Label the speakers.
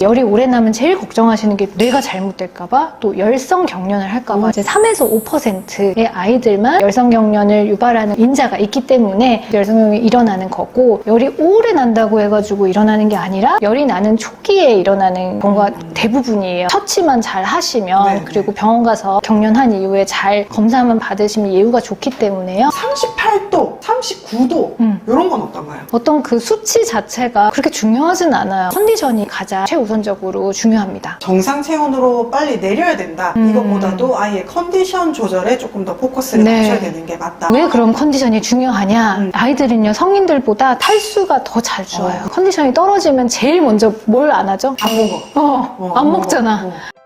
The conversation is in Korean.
Speaker 1: 열이 오래 나면 제일 걱정하시는 게 뇌가 잘못될까봐 또 열성 경련을 할까봐 이제 3에서 5%의 아이들만 열성 경련을 유발하는 인자가 있기 때문에 열성경련이 일어나는 거고 열이 오래 난다고 해가지고 일어나는 게 아니라 열이 나는 초기에 일어나는 경우가 대부분이에요. 처치만 잘 하시면
Speaker 2: 네, 네.
Speaker 1: 그리고 병원 가서 경련한 이후에 잘 검사만 받으시면 예후가 좋기 때문에요.
Speaker 2: 38도, 39도
Speaker 1: 음.
Speaker 2: 이런 건 어떤가요?
Speaker 1: 어떤 그 수치 자체가 그렇게 중요하진 않아요. 컨디션이 가장 최우선적으로 중요합니다.
Speaker 2: 정상 체온으로 빨리 내려야 된다.
Speaker 1: 음.
Speaker 2: 이것보다도 아이의 컨디션 조절에 조금 더 포커스를
Speaker 1: 네.
Speaker 2: 맞춰야 되는 게 맞다.
Speaker 1: 왜 그럼 컨디션이 중요하냐?
Speaker 2: 음.
Speaker 1: 아이들은요, 성인들보다 탈수가 더 잘 좋아요.
Speaker 2: 어.
Speaker 1: 컨디션이 떨어지면 제일 먼저 뭘 안 하죠?
Speaker 2: 안 먹어.
Speaker 1: 어,
Speaker 2: 어,
Speaker 1: 안
Speaker 2: 안
Speaker 1: 먹잖아.
Speaker 2: 먹어. 어.